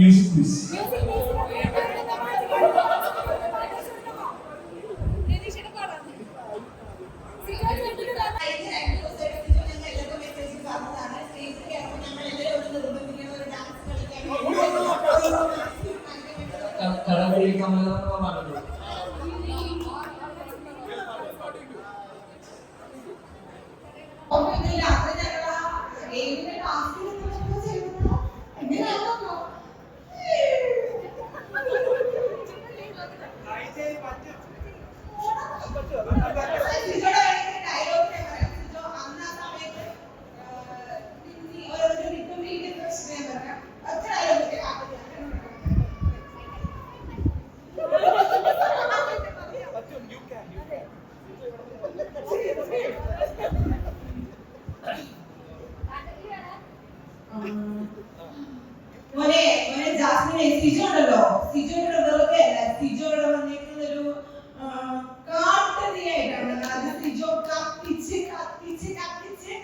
Music please കടകളിൽ രണ്ട് ദിവസമായിട്ട് മോനെ മോനെ ജാസ്മിനെ സിജോ ഉണ്ടല്ലോ. സിജോയുടെ വെറുതെ അല്ല. സിജോയുടെ വന്നിരിക്കുന്ന ഒരു കാട്ടുതീയായിട്ടാണ് അത് സിജോ കത്തിച്ച് കത്തിച്ച് കത്തിച്ച്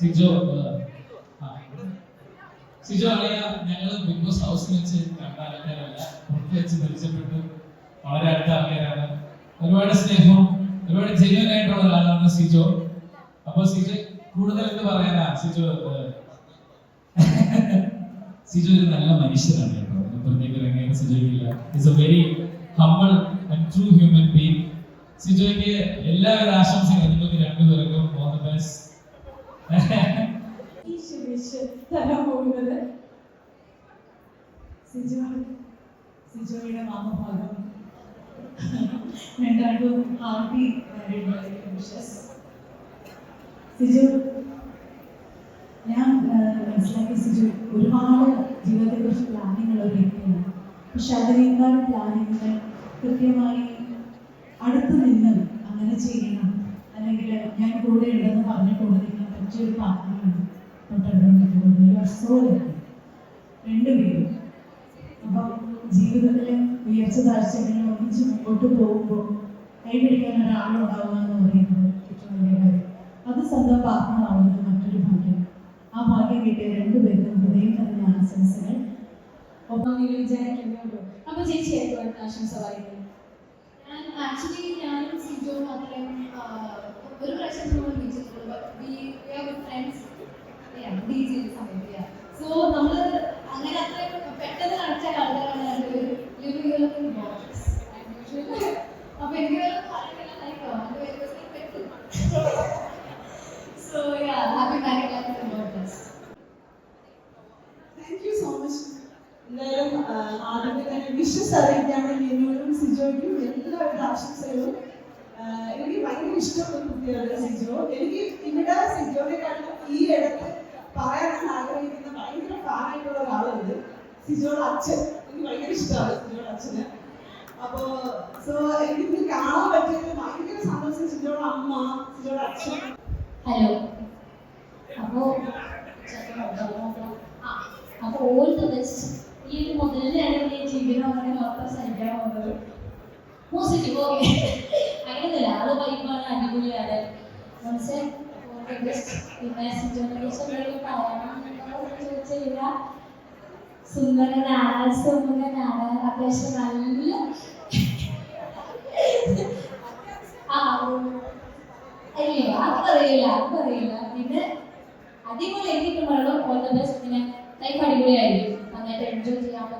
സിജോ സിജോ അറിയാ ഞങ്ങൾ ബിഗ് ഹൗസിൽ വെച്ച് കണ്ട ആൾക്കാരല്ല. പുറത്ത് വളരെ അടുത്ത ആൾക്കാരാണ്. ഒരുപാട് സ്നേഹവും ഒരുപാട് ജെന്യൻ ആയിട്ടുള്ള ഒരാളാണ് സിജോ. അപ്പൊ സിജു കൂടുതൽ എന്ത് പറയാനാ? സിജു സിജു ഒരു നല്ല മനുഷ്യനാണ് കേട്ടോ. പുറത്തേക്ക് ഇറങ്ങിയ സിജോയ്ക്കില്ല it's a very and human ആശംസകളും നിങ്ങൾക്ക് രണ്ടുപേർക്കും ഓൾ ദി ബെസ്റ്റ് സിജോയുടെ മാമഭാഗം രണ്ടാണ്ടും ആർട്ടി വിഷസ് സിജു ഞാൻ മനസ്സിലാക്കി സിജു ഒരുപാട് ജീവിതത്തെക്കുറിച്ച് പ്ലാനിങ് ഉള്ള ഒരു വ്യക്തിയാണ്. പക്ഷെ അതിനേക്കാൾ പ്ലാനിങ് കൃത്യമായി അടുത്ത് നിന്ന് അങ്ങനെ ചെയ്യണം. അല്ലെങ്കിൽ ഞാൻ കൂടെ ഉണ്ടെന്ന് പറഞ്ഞു കൊണ്ടിരിക്കാൻ പറ്റിയൊരു പറ്റിയ ഒരു ലക്കി രണ്ടുപേരും. അപ്പം ജീവിതത്തിലെ ഉയർച്ച താഴ്ചകളിൽ ഒന്നിച്ച് മുമ്പോട്ട് പോകുമ്പോൾ കൈപിടിക്കാൻ ഒരാളുണ്ടാവുക എന്ന് പറയുന്നത് സ്വന്തം പാർട്ട്ണറാവുന്നത് മറ്റൊരു ഭാഗ്യം. ആ ഭാഗ്യം കിട്ടിയ രണ്ടുപേരും ഹൃദയം തന്നെ ആശംസകൾ. ഒപ്പം നിങ്ങൾ അപ്പൊ ചേച്ചി ആയിട്ട് ആശംസ ഞാൻ ആക്ച്വലി ഞാനും സിജോ മാത്രം ഒരു പ്രാവശ്യം നമ്മൾ വിളിച്ചിട്ടുള്ളൂ. ഫ്രണ്ട്സ് സമയത്ത് സോ നമ്മൾ അങ്ങനെ അത്ര പെട്ടെന്ന് കളിച്ച ആൾക്കാരാണ് അപ്പൊ എനിക്ക് പറയുന്നില്ല so yeah, happy married life about this Thank you so much. എന്തായാലും ആദ്യമേ തന്നെ വിഷസ് അറിയിക്കാൻ വേണ്ടി എന്നോടും സിജോയ്ക്കും എല്ലാവരുടെ ആശംസകളും. എനിക്ക് ഭയങ്കര ഇഷ്ടമുള്ള കുട്ടികളുടെ സിജോ. എനിക്ക് ഇവിടെ സിജോയെക്കാളും ഈ ഇടത്ത് പറയാൻ ആഗ്രഹിക്കുന്ന ഭയങ്കര ഫാനായിട്ടുള്ള ഒരാളുണ്ട്. സിജോയുടെ അച്ഛൻ. എനിക്ക് ഭയങ്കര ഇഷ്ടമാണ് സിജോയുടെ അച്ഛന്. അപ്പോ സോ എനിക്ക് കാണാൻ പറ്റിയത് ഭയങ്കര സന്തോഷം സിജോയുടെ അമ്മ സിജോയുടെ അച്ഛൻ. ഹലോ. അപ്പോ അപ്പൊ ഓൾ ദ ബെസ്റ്റ്. ഈ ഒരു മുതലിലാണ് ഈ ജീവിതം അങ്ങനെ മാത്രം സഹിക്കാൻ പോകുന്നത്. പോസിറ്റീവ് ഓക്കെ അങ്ങനെയല്ല അത് വൈബാണ് അടിപൊളിയാണ്. മനസ്സിലായി സുന്ദരനാണ് സുന്ദരനാണ് അത്യാവശ്യം നല്ല ആ അയ്യോ അത് പറയില്ല അത് പറയില്ല പിന്നെ അടിപൊളി പറയണം ഓൾ ദ ബെസ്റ്റ് പിന്നെ ലൈഫ് അടിപൊളിയായിരിക്കും. നന്നായിട്ട് എൻജോയ് ചെയ്യാൻ